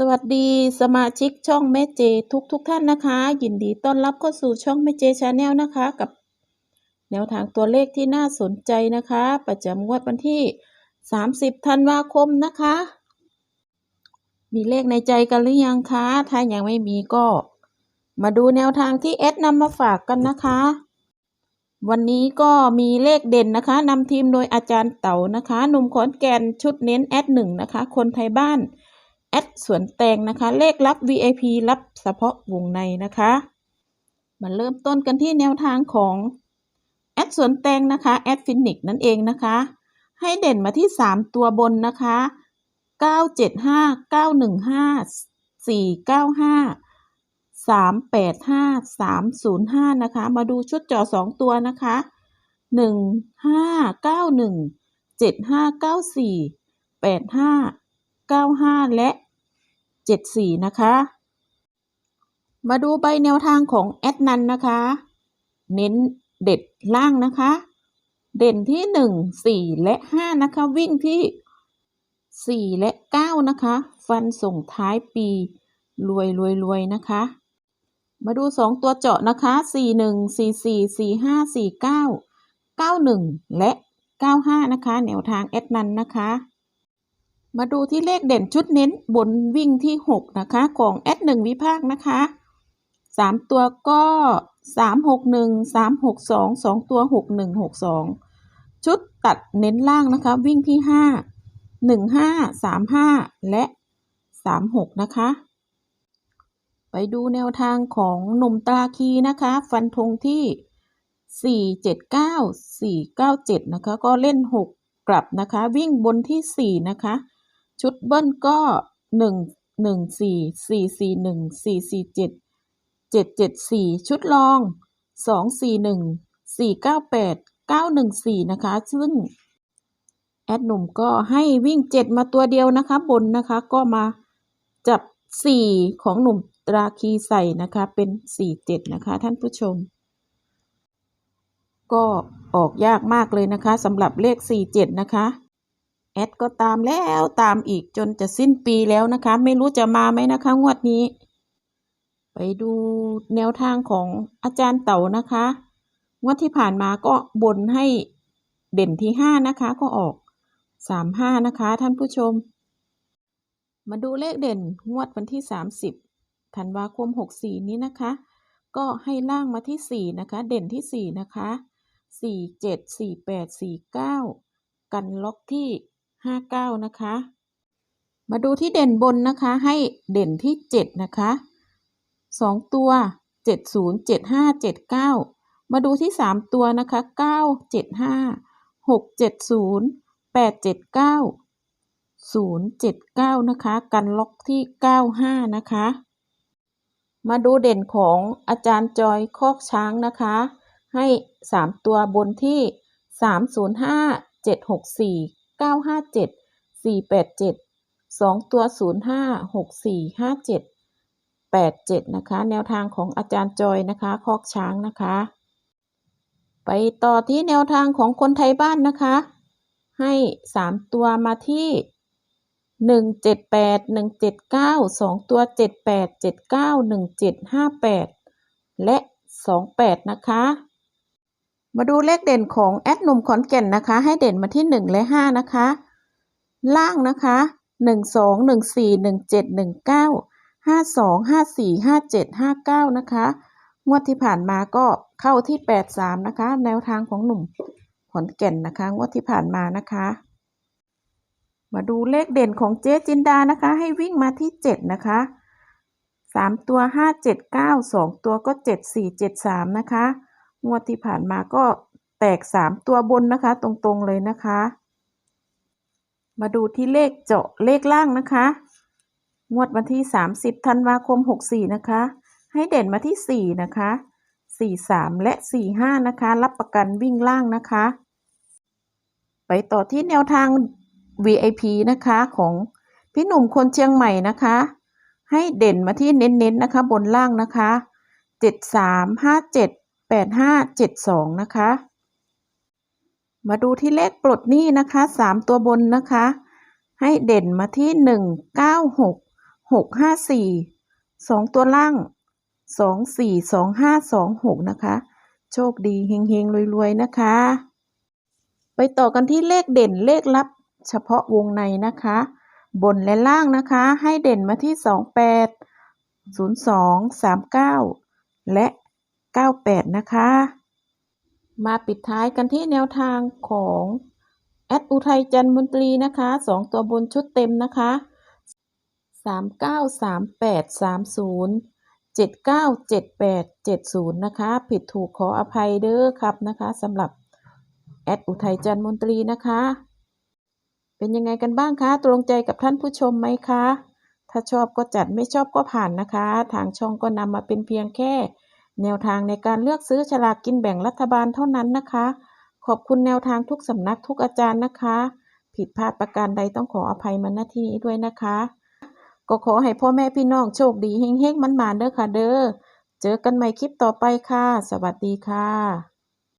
สวัสดีสมาชิกช่องแม่เจ ทุกทุกท่านนะคะ ยินดีต้อนรับเข้าสู่ช่องแม่เจชาแนลนะคะ กับ แนวทางตัวเลขที่น่าสนใจนะคะ ประจำงวดวันที่ 30 ธันวาคมนะคะ มีเลขในใจกันหรือยังคะ ถ้ายังไม่มีก็ มาดูแนวทางที่เอสนำมาฝากกันนะคะ วันนี้ก็มีเลขเด่นนะคะนำทีมโดยอาจารย์เต๋านะคะหนุ่มขอนแก่นชุดเน้นแอดหนึ่งนะคะ คนไทยบ้าน แอดสวนแตงนะคะ เลขรับ VIP รับเฉพาะวงในนะคะ มาเริ่มต้นกันที่แนวทางของแอดสวนแตงนะคะแอดฟินิกนั่นเองนะคะ ให้เด่นมาที่ 3 ตัวบนนะคะ 975 915 495 385 305 นะคะ มาดูชุดจอ2 ตัวนะคะ 1591 7594 8595 และ 74 นะคะ มาดูใบแนวทางของแอดนันนะคะ เน้นเด็ดล่างนะคะ เด่นที่ 1 4 และ 5 นะคะ วิ่งที่ 4 และ 9 นะคะ ฟันส่งท้ายปี รวยรวยรวยนะคะ มาดู 2 ตัวเจาะนะคะ 41 44 45 49 91 และ 95 นะคะ แนวทางแอดนันนะคะ มาดูที่เลขเด่นชุดเน้นบนวิ่งที่ 6 นะคะ ของแอดหนึ่งวิภาคนะคะ 3 ตัวก็ 361 362 2 ตัว 6162 ชุดตัดเน้นล่างนะคะ วิ่งที่ 5 15 35 และ 36 นะคะ ไปดูแนวทางของหนุ่มตาคีนะคะ ฟันธงที่ 479 497 นะคะ ก็เล่น 6 กลับนะคะ วิ่งบนที่ 4 นะคะ ชุดเบิ้ลก็หนึ่งหนึ่งสี่สี่สี่หนึ่งสี่สี่เจ็ดเจ็ดเจ็ดสี่ชุดลองสองสี่หนึ่งสี่เก้าแปดเก้าหนึ่งสี่นะคะ ซึ่งแอดหนุ่มก็ให้วิ่งเจ็ดมาตัวเดียวนะคะ บนนะคะก็มาจับสี่ของหนุ่มตราคีใส่นะคะเป็นสี่เจ็ดนะคะ ท่านผู้ชม ก็ออกยากมากเลยนะคะสำหรับเลขสี่เจ็ดนะคะ แอดก็ตามแล้วตามอีกจนจะสิ้นปีแล้วนะคะ ไม่รู้จะมาไหมนะคะ งวดนี้ ไปดูแนวทางของอาจารย์เต๋านะคะ งวดที่ผ่านมาก็บนให้เด่นที่5นะคะก็ออก35นะคะ ท่านผู้ชม มาดูเลขเด่นงวดวันที่30ธันวาคม64นี้นะคะ ก็ให้ล่างมาที่4นะคะ เด่นที่4นะคะ4 7 4 8 4 9กันล็อกที่ 59นะคะ มาดูที่เด่นบนนะคะ ให้เด่นที่7นะคะ2ตัว70 75 79มาดูที่3ตัวนะคะ9 75 6 70 8 79 079นะคะ กันล็อกที่95นะคะ มาดูเด่นของอาจารย์จอยคอกช้างนะคะ ให้3ตัวบนที่305 764 957 487 2 ตัว 05 6457 87 นะคะ แนวทางของอาจารย์จอยนะคะ คอกช้างนะคะ ไปต่อที่แนวทางของคนไทยบ้านนะคะ ให้ 3 ตัวมาที่178 179 2ตัว78 79 17 58และ28นะคะ มาดูเลขเด่นของแอดหนุ่มขอนแก่นนะคะ ให้เด่นมาที่ 1 และ 5 นะคะ ล่างนะคะ 1 2 1 4 1 7 1 9 5 2 5 4 5 7 5 9 นะคะ งวดที่ผ่านมาก็เข้าที่ 83 นะคะ แนวทางของหนุ่มขอนแก่นนะคะ งวดที่ผ่านมานะคะ มาดูเลขเด่นของเจ๊จินดานะคะ ให้วิ่งมาที่ 7 นะคะ 3 ตัว 5 7 9 2 ตัวก็ 7 4 7 3 นะคะ งวดที่ผ่านมาก็แตก 3 ตัวบนนะคะ ตรงๆเลยนะคะ มาดูที่เลขเจาะเลขล่างนะคะ งวดวันที่ 30ธันวาคม 64 นะคะ ให้เด่นมาที่ 4 นะคะ 43 และ 45 นะคะ รับประกันวิ่งล่างนะคะ ไปต่อที่แนวทาง VIP นะคะของพี่หนุ่มคนเชียงใหม่นะคะ ให้เด่นมาที่เน้นๆนะคะ บนล่างนะคะ 73 85 72 นะคะ มาดูที่เลขปลดหนี้นะคะ 3 ตัวบนนะคะ ให้เด่นมาที่ 1 9 6หกห้าสี่สองตัวล่างสองสี่สองห้าสองหกนะคะ โชคดีเฮงๆรวยๆ นะคะ ไปต่อกันที่เลขเด่นเลขลับเฉพาะวงในนะคะ บนและล่างนะคะ ให้เด่นมาที่สองแปดศูนย์สองสามเก้าและ เก้าแปดนะคะ มาปิดท้ายกันที่แนวทางของแอดอุทัยจันทร์มนตรีนะคะสองตัวบนชุดเต็มนะคะสามเก้าสามแปดสามศูนย์เจ็ดเก้าเจ็ดแปดเจ็ดศูนย์นะคะ ผิดถูกขออภัยเด้อครับนะคะสำหรับแอดอุทัยจันทร์มนตรีนะคะ เป็นยังไงกันบ้างคะ ตรงใจกับท่านผู้ชมไหมคะ ถ้าชอบก็จัดไม่ชอบก็ผ่านนะคะ ทางช่องก็นำมาเป็นเพียงแค่ แนวทางในการเลือกซื้อฉลากกินแบ่งรัฐบาลเท่านั้นนะคะ ขอบคุณแนวทางทุกสำนักทุกอาจารย์นะคะ ผิดพลาดประการใดต้องขออภัยมาณที่นี้ด้วยนะคะ ก็ขอให้พ่อแม่พี่น้องโชคดีเฮงๆมันมานเด้อค่ะเด้อ เจอกันใหม่คลิปต่อไปค่ะ สวัสดีค่ะ